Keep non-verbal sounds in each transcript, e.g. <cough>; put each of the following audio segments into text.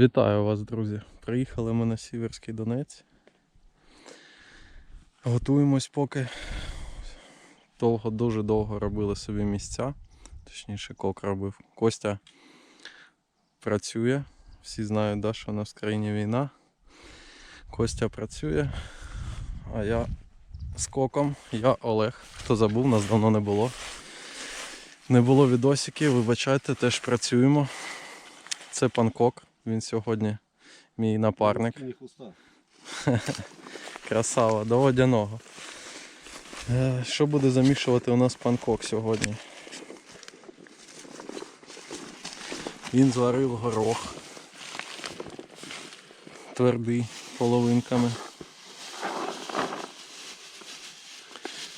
Вітаю вас, друзі. Приїхали ми на Сіверський Донець. Готуємось поки. Довго, дуже довго робили собі місця. Точніше, кок робив. Костя працює. Всі знають, да, що у нас в країні війна. Костя працює, а я з коком, я Олег. Хто забув, нас давно не було. Не було відосиків, вибачайте, теж працюємо. Це пан Кок. Він сьогодні мій напарник. <laughs> Красава, до водяного. Е, Що буде замішувати у нас пан Кок сьогодні? Він зварив горох. Твердий половинками.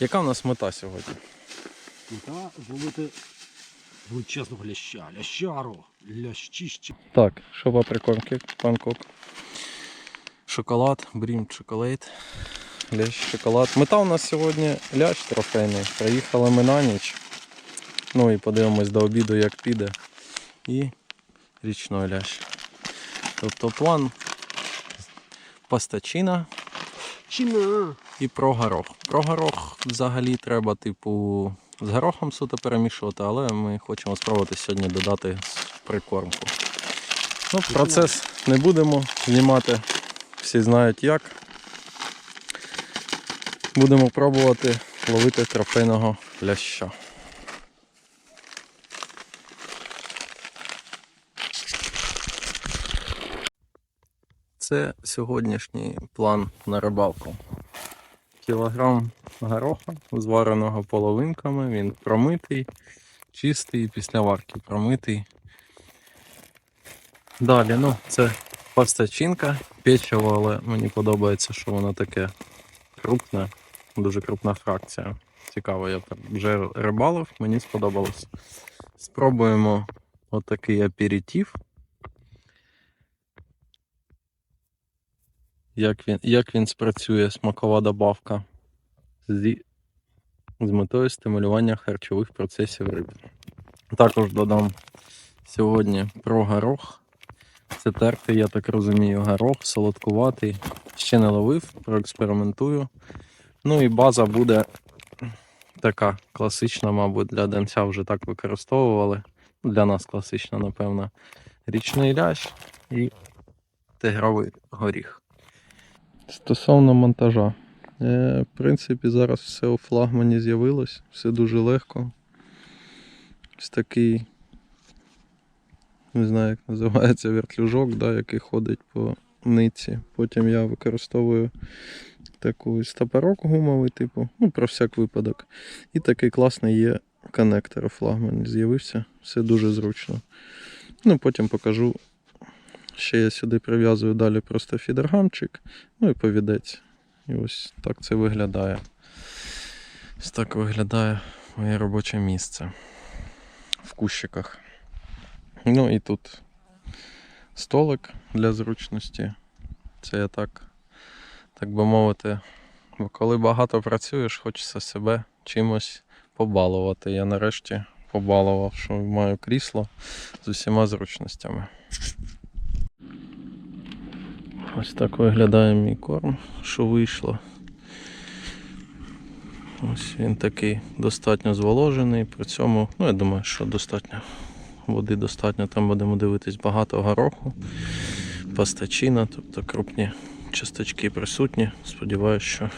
Яка в нас мета сьогодні? Мета зловити величезного ляща. Лящару. Лящище. Так, що по прикормки, пан Кок? Шоколад, брім чоколад, лящ шоколад. Мета у нас сьогодні лящ трофейний. Приїхали ми на ніч. Ну і подивимось до обіду, як піде. І річний лящ. Тобто план пастачина Чина. і про горох. Про горох взагалі треба, типу, з горохом суто перемішувати, але ми хочемо спробувати сьогодні додати прикормку. Ну, процес не будемо знімати, всі знають як. Будемо пробувати ловити трофейного ляща. Це сьогоднішній план на рибалку. Кілограм гороха, звареного половинками, він промитий, чистий, після варки промитий. Далі, ну, це пастачинка, печиво, але мені подобається, що воно таке крупне, дуже крупна фракція. Цікаво, я там вже рибалив, мені сподобалось. Спробуємо отакий аперитив. Як він, як він спрацює, смакова добавка зі, з метою стимулювання харчових процесів риби. Також додам сьогодні про горох. Це тертий, я так розумію, горох, солодкуватий. Ще не ловив, проекспериментую. Ну і база буде така класична, мабуть, для денця вже так використовували. Для нас класична, напевно. Річний лящ і тигровий горіх. Стосовно монтажа. Е, в принципі, зараз все у флагмані з'явилось, все дуже легко. Ось такий, не знаю, як називається вертлюжок, да, який ходить по нитці. Потім я використовую таку стопорок гумовий, типу, ну, про всяк випадок. І такий класний є коннектор у флагмані з'явився. Все дуже зручно. Ну, потім покажу. Ще я сюди прив'язую далі просто фідергамчик, ну і повідець. І ось так це виглядає. Ось так виглядає моє робоче місце в кущиках. Ну і тут столик для зручності. Це я так, так би мовити, бо коли багато працюєш, хочеться себе чимось побалувати. Я нарешті побалував, що маю крісло з усіма зручностями. Ось так виглядає мій корм, що вийшло. Ось він такий достатньо зволожений, при цьому, ну я думаю, що достатньо води достатньо, там будемо дивитись багато гороху, пастачина, тобто крупні часточки присутні. Сподіваюсь, що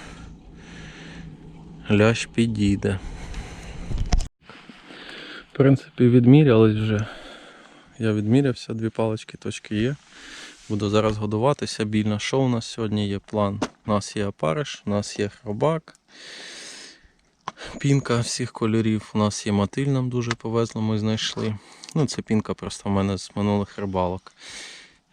лящ підійде. В принципі, відмірялись вже. Я відмірявся, дві палички точки є. Буду зараз годуватися більно. Що у нас сьогодні є план? У нас є опариш, у нас є хробак, пінка всіх кольорів. У нас є мотиль, нам дуже повезло, ми знайшли. Ну, це пінка просто в мене з минулих рибалок.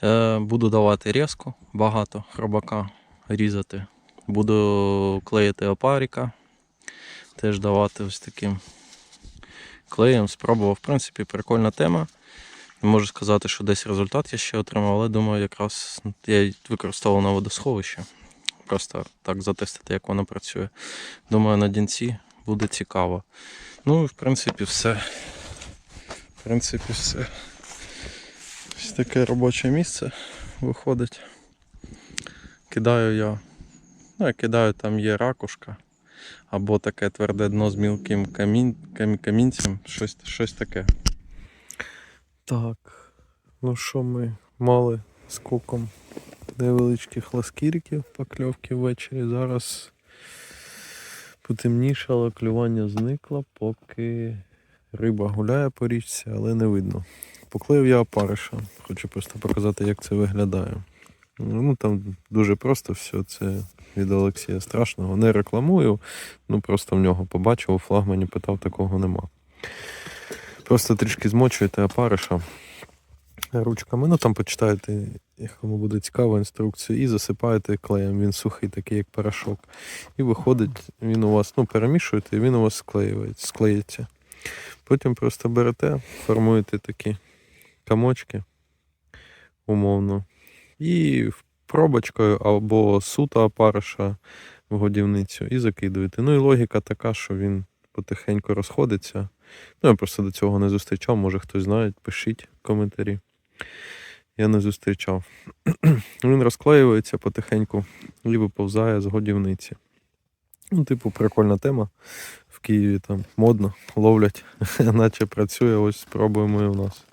Е, буду давати різку, багато хробака різати. Буду клеїти опаріка, теж давати ось таким клеєм. Спробував, в принципі, прикольна тема. Не можу сказати, що десь результат я ще отримав, але думаю, якраз я використовував на водосховище. Просто так затестити, як воно працює. Думаю, на дінці буде цікаво. Ну і в принципі все. В принципі, все. Ось таке робоче місце виходить. Кидаю я. Ну, я кидаю, там є ракушка. Або таке тверде дно з мілким камін, камінцем, щось, щось таке. Так, ну що ми мали з куком невеличких ласкіриків покльовки ввечері. Зараз потемнішало, клювання зникло, поки риба гуляє по річці, але не видно. Поклеїв я опариша. Хочу просто показати, як це виглядає. Ну там дуже просто все. Це від Олексія Страшного. Не рекламую, ну просто в нього побачив, у флагмані питав, такого нема. Просто трішки змочуєте опариша ручками. Ну там почитаєте, як кому буде цікаво інструкцію, і засипаєте клеєм. Він сухий, такий як порошок. І виходить, він у вас, ну, перемішуєте, і він у вас склеюється, склеїться. Потім просто берете, формуєте такі комочки, умовно, і пробочкою або сута опариша в годівницю і закидуєте. Ну і логіка така, що він потихеньку розходиться. Ну, я просто до цього не зустрічав, може хтось знає, пишіть коментарі. Я не зустрічав. <clears throat> Він розклеюється потихеньку і виповзає з годівниці. Ну, типу, прикольна тема. В Києві там модно, ловлять, <laughs> наче працює, ось спробуємо і в нас.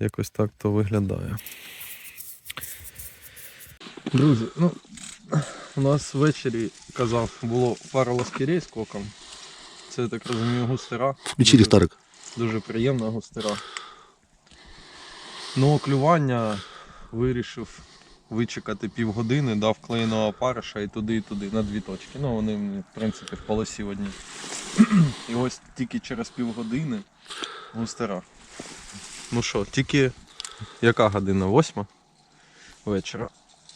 Якось так то виглядає. Друзі, ну у нас ввечері казав, було пара ласкірей з коком. Це я так розумію, густера. Включи ліхтарик. Дуже приємна густера. Ну, клювання вирішив вичекати півгодини, дав клеєного опариша і туди, і туди, на дві точки. Ну, вони, в принципі, в полосі одні. І ось тільки через півгодини густера. Ну що, тільки яка година? Восьма вечора.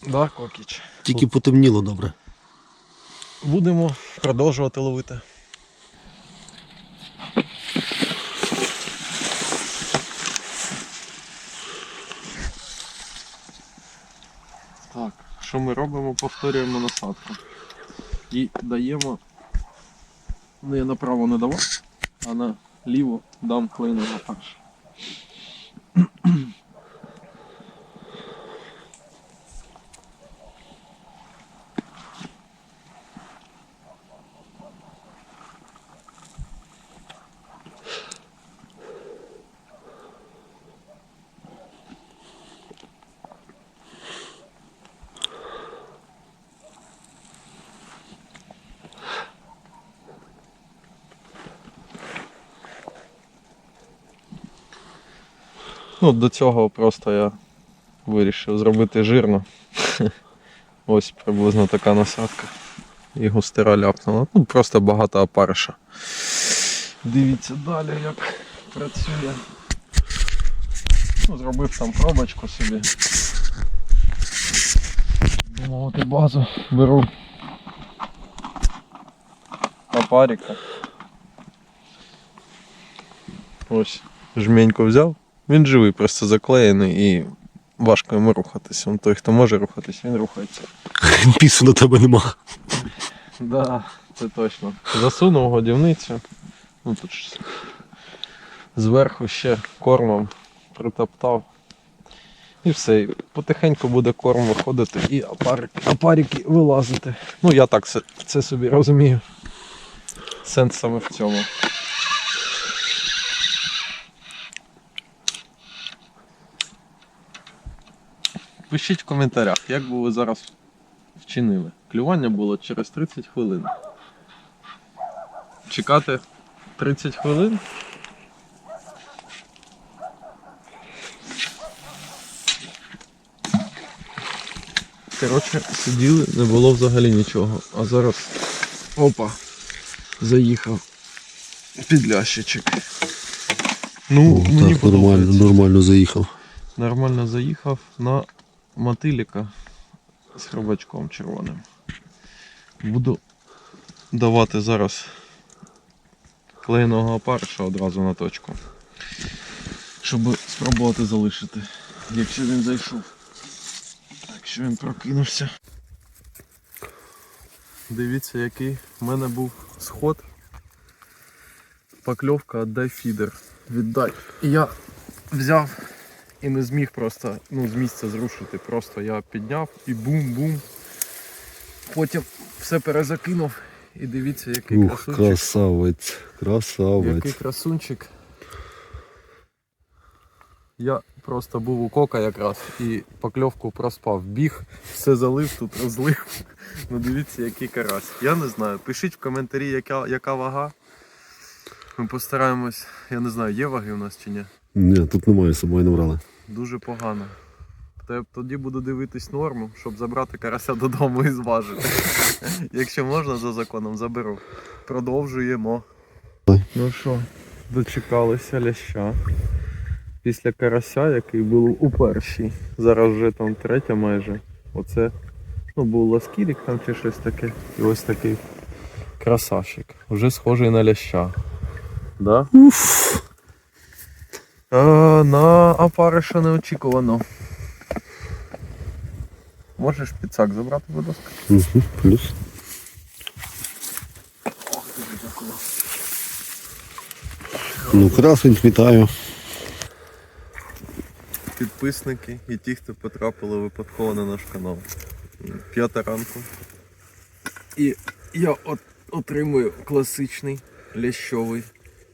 Да, Кокіч. Тільки потемніло добре. Будемо продовжувати ловити. Що ми робимо? Повторюємо насадку. І даємо. Ну я направо не давав, а на ліву дам на фарш. Ну, до цього просто я вирішив зробити жирно. <laughs> Ось приблизно така насадка. І густера ляпнула. Ну, просто багато опариша. Дивіться далі, як працює. Ну, зробив там пробочку собі. Домовити базу. Беру опарика. Ось, жменьку взяв. Він живий, просто заклеєний і важко йому рухатись. Он той, хто може рухатись, він рухається. <laughs> Пісу на тебе нема. Да, це точно. Засунув годівницю. Ну тут ж зверху ще кормом притоптав. І все. І потихеньку буде корм виходити і опарики, опарики вилазити. Ну я так це, це собі розумію. Сенс саме в цьому. Пишіть в коментарях, як би ви зараз вчинили. Клювання було через 30 хвилин. Чекати 30 хвилин. Коротше, сиділи, не було взагалі нічого. А зараз опа, заїхав підлящичок. Ну, мені подобається. нормально заїхав. Нормально заїхав на мотиліка з хробачком червоним. Буду давати зараз клеєного опариша одразу на точку. Щоб спробувати залишити, якщо він зайшов. Якщо він прокинувся. Дивіться, який в мене був сход. Покльовка, віддай фідер. Віддай. Я взяв і не зміг просто ну, з місця зрушити. Просто я підняв і бум-бум. Потім все перезакинув. І дивіться, який Ух, красунчик. красавець, красавець. Який красунчик. Я просто був у кока якраз і покльовку проспав. Біг, все залив, тут розлив. Ну дивіться, який карась. Я не знаю. Пишіть в коментарі, яка, яка вага. Ми постараємось, я не знаю, є ваги у нас чи ні. Ні, тут немає, з собою не брали. Дуже погано. Тоді буду дивитись норму, щоб забрати карася додому і зважити. <laughs> Якщо можна за законом, заберу. Продовжуємо. Ну що, дочекалися ляща. Після карася, який був у першій. Зараз вже там третя майже. Оце ну, був ласкірік там чи щось таке. І ось такий красавчик. Вже схожий на ляща. Да? Уф. А, на опариша неочікувано. Можеш підсак забрати, будь ласка? Угу, плюс. Ну, красень, вітаю. Підписники і ті, хто потрапили випадково на наш канал. П'ята ранку. І я от отримую класичний лящовий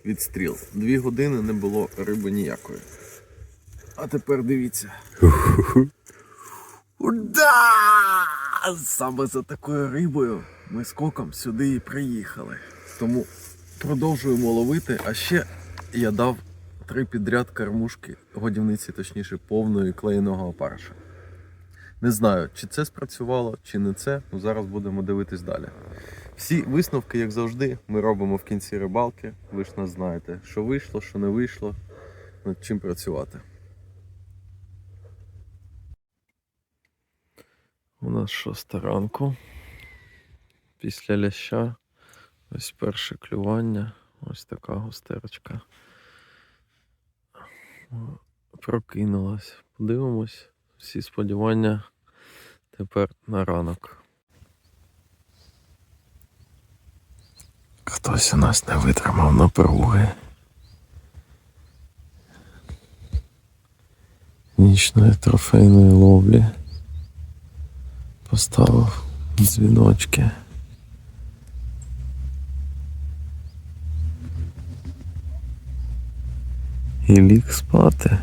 відстріл. Дві години не було риби ніякої. А тепер дивіться. Уда! Саме за такою рибою ми з коком сюди і приїхали. Тому продовжуємо ловити, а ще я дав три підряд кормушки, годівниці, точніше, повної клеєного опариша. Не знаю, чи це спрацювало, чи не це. Ну, зараз будемо дивитись далі. Всі висновки, як завжди, ми робимо в кінці рибалки. Ви ж нас знаєте, що вийшло, що не вийшло, над чим працювати. У нас шоста ранку. Після ляща. Ось перше клювання. Ось така густерочка. Прокинулась. Подивимось. Всі сподівання тепер на ранок. Хтось у нас не витримав напруги. Нічної трофейної ловлі. Поставив дзвіночки. І ліг спати.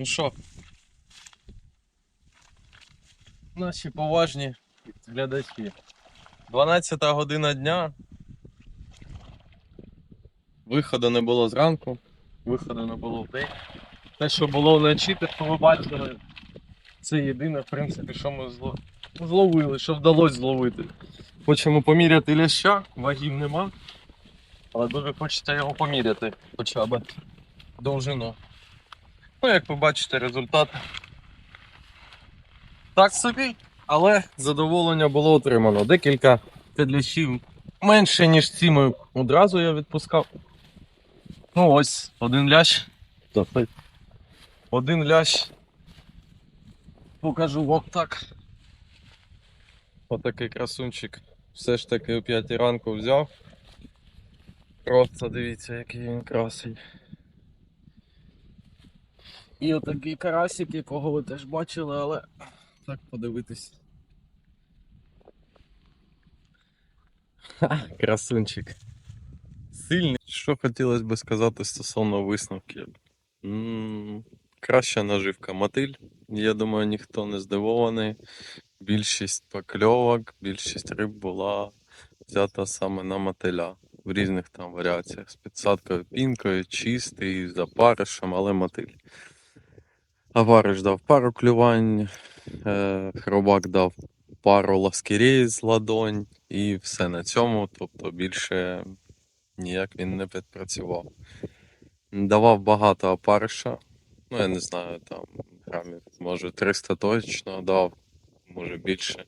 Ну що? Наші поважні глядачі. 12 година дня. Виходу не було зранку, виходу не було в день. Те, що було вночі, те, що ви бачили, це єдине, в принципі, що ми зло... зловили, що вдалося зловити. Хочемо поміряти ляща, вагів нема. Але дуже хочеться його поміряти хоча б довжину. Ну, як ви бачите, результат так собі, але задоволення було отримано. Декілька підлящів менше, ніж ці ми одразу я відпускав. Ну ось, один лящ. Один лящ. Покажу вам так. Отакий красунчик. Все ж таки о 5 ранку взяв. Просто дивіться, який він красий. І отакий карасик, якого ви теж бачили, але так подивитись. Ха, красунчик. Сильний. Що хотілося би сказати стосовно висновків. М, Краща наживка мотиль. Я думаю, ніхто не здивований. Більшість покльовок, більшість риб була взята саме на мотиля в різних там варіаціях. З підсадкою пінкою, чистий, з опаришем, але мотиль. Авариш дав пару клювань, е, хробак дав пару ласкірей з ладонь і все на цьому. Тобто більше ніяк він не підпрацював. Давав багато опариша. Ну, я не знаю, там грамів, може 300 точно дав, може більше.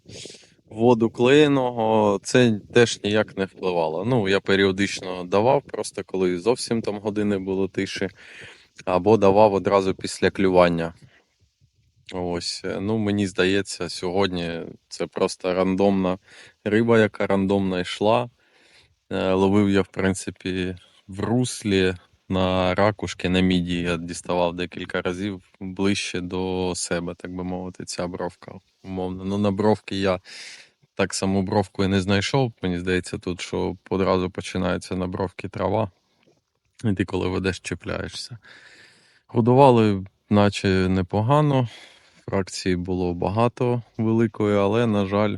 Воду клеєного це теж ніяк не впливало. Ну, я періодично давав, просто коли зовсім там години було тиші, або давав одразу після клювання. Ось, е, ну мені здається, сьогодні це просто рандомна риба, яка рандомно йшла. Е, Ловив я, в принципі, в руслі на ракушки, на міді. Я діставав декілька разів ближче до себе, так би мовити, ця бровка. Умовно. Ну, на бровки я так саму бровку і не знайшов. Мені здається, тут, що одразу починається на бровки трава. І ти коли ведеш, чіпляєшся. Годували, наче непогано. Фракції було багато великої, але, на жаль,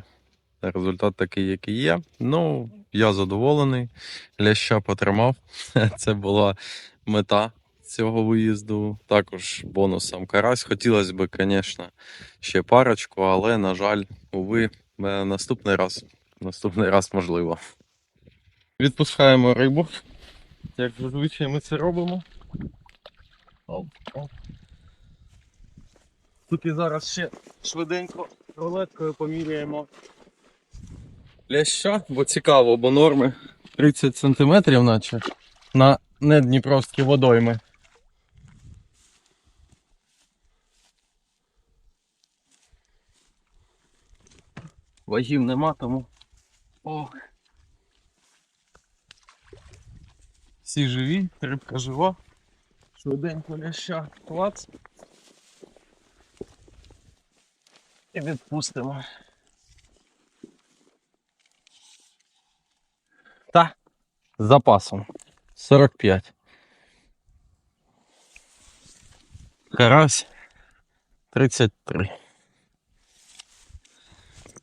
результат такий, який є. Ну, я задоволений. Ляща потримав. <laughs> Це була мета цього виїзду. Також бонусом карась. Хотілося б, звісно, ще парочку, але, на жаль, уви, е, наступний раз. Наступний раз можливо. Відпускаємо рибу. Як зазвичай ми це робимо. Оп, оп. Тут і зараз ще швиденько рулеткою поміряємо ляща, бо цікаво, бо норми 30 см, наче на недніпровські водойми. Вагів нема, тому. Ох. Всі живі, рибка жива. Швиденько ляща. Клац. І відпустимо. Та з запасом 45. Карась 33.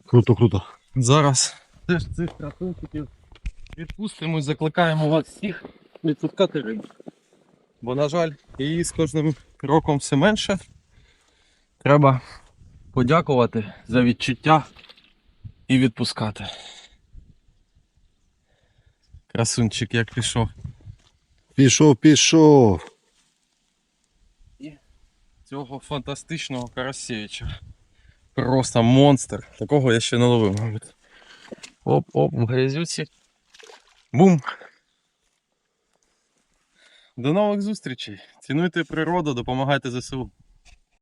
Круто, круто. Зараз теж цих красунчиків відпустимо і закликаємо вас всіх відпускати рибу. Бо, на жаль, її з кожним роком все менше. Треба подякувати за відчуття і відпускати. Красунчик як пішов. Пішов, пішов. І Цього фантастичного Карасєвича. Просто монстр. Такого я ще не ловив, мабуть. Оп-оп, в грязюці. Бум! До нових зустрічей. Цінуйте природу, допомагайте ЗСУ.